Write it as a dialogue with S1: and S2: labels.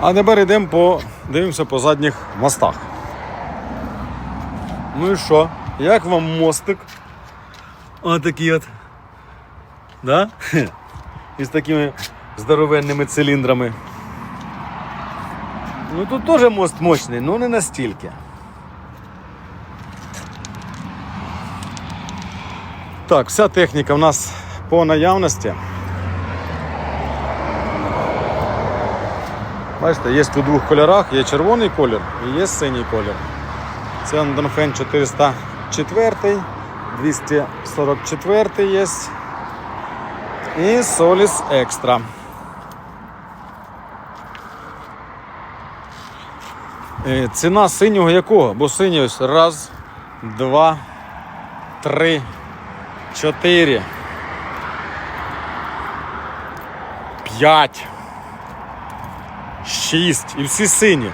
S1: А тепер йдемо по дивимося по задніх мостах. Ну і що? Як вам мостик? Отакий от. Да? Із такими здоровенними циліндрами. Ну тут теж мост мощний, але не настільки. Так, вся техніка в нас по наявності. Бачите, є у двох кольорах, є червоний колір і є синій колір. Це Андерфен 404, 244 є. І Solis Extra. Е, Ціна синього якого? Бо синій ось раз, два, три, чотири, п'ять, шість. І всі сині.